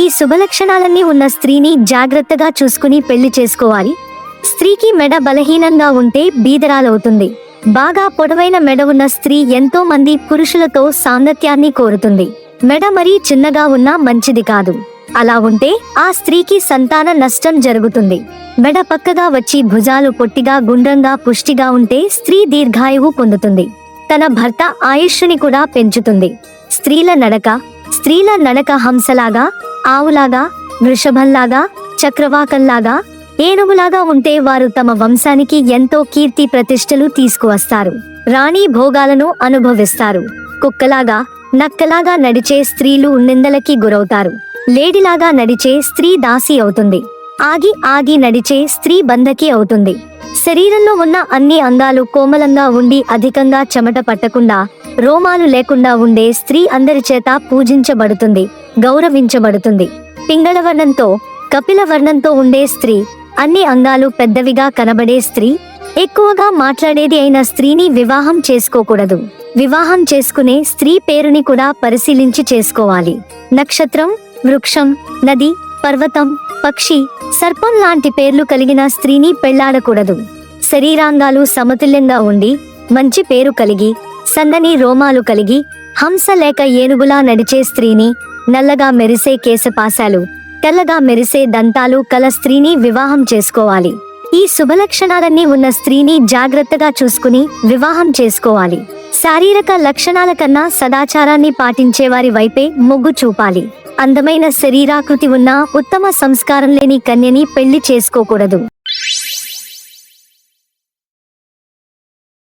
ఈ శుభలక్షణాలన్నీ ఉన్న స్త్రీని జాగ్రత్తగా చూసుకుని పెళ్ళి చేసుకోవాలి. స్త్రీకి మెడ బలహీనంగా ఉంటే బీదరాలవుతుంది. బాగా పొడవైన మెడ ఉన్న స్త్రీ ఎంతో మంది పురుషులతో సాంగత్యాన్ని కోరుతుంది. మెడ మరీ చిన్నగా ఉన్నా మంచిది కాదు. అలా ఉంటే ఆ స్త్రీకి సంతాన నష్టం జరుగుతుంది. మెడ పక్కగా వచ్చి భుజాలు పొట్టిగా గుండ్రంగా పుష్టిగా ఉంటే స్త్రీ దీర్ఘాయువు పొందుతుంది. తన భర్త ఆయుష్ని కూడా పెంచుతుంది. స్త్రీల నడక స్త్రీల నడక హంసలాగా ఆవులాగా వృషభంలాగా చక్రవాకంలాగా ఏనుగులాగా ఉంటే వారు తమ వంశానికి ఎంతో కీర్తి ప్రతిష్టలు తీసుకువస్తారు. రాణి భోగాలను అనుభవిస్తారు. కుక్కలాగా నక్కలాగా నడిచే స్త్రీలు నిందలకి గురవుతారు. లేడిలాగా నడిచే స్త్రీ దాసి అవుతుంది. ఆగి ఆగి నడిచే స్త్రీ బంధకి అవుతుంది. శరీరంలో ఉన్న అన్ని అంగాలు కోమలంగా ఉండి అధికంగా చెమట పట్టకుండా రోమాలు లేకుండా ఉండే స్త్రీ అందరి చేత పూజించబడుతుంది గౌరవించబడుతుంది. పింగళ వర్ణంతో కపిల వర్ణంతో ఉండే స్త్రీ అన్ని అంగాలు పెద్దవిగా కనబడే స్త్రీ ఎక్కువగా మాట్లాడేది అయిన స్త్రీని వివాహం చేసుకోకూడదు. వివాహం చేసుకునే స్త్రీ పేరుని కూడా పరిశీలించి చేసుకోవాలి. నక్షత్రం వృక్షం నది పర్వతం పక్షి సర్పం లాంటి పేర్లు కలిగిన స్త్రీని పెళ్ళాడకూడదు. శరీరాంగాలు సమతుల్యంగా ఉండి మంచి పేరు కలిగి సన్నని రోమాలు కలిగి హంస లేక ఏనుగులా నడిచే స్త్రీని నల్లగా మెరిసే కేశపాశాలు తెల్లగా మెరిసే దంతాలు కల స్త్రీని వివాహం చేసుకోవాలి. ఈ శుభలక్షణాలన్నీ ఉన్న స్త్రీని జాగ్రత్తగా చూసుకుని వివాహం చేసుకోవాలి. శారీరక లక్షణాల కన్నా సదాచారాన్ని పాటించే వారి వైపే మొగ్గు చూపాలి. అందమైన శరీరాకృతి ఉన్న ఉత్తమ సంస్కారం లేని కన్యని పెళ్ళి చేసుకోకూడదు.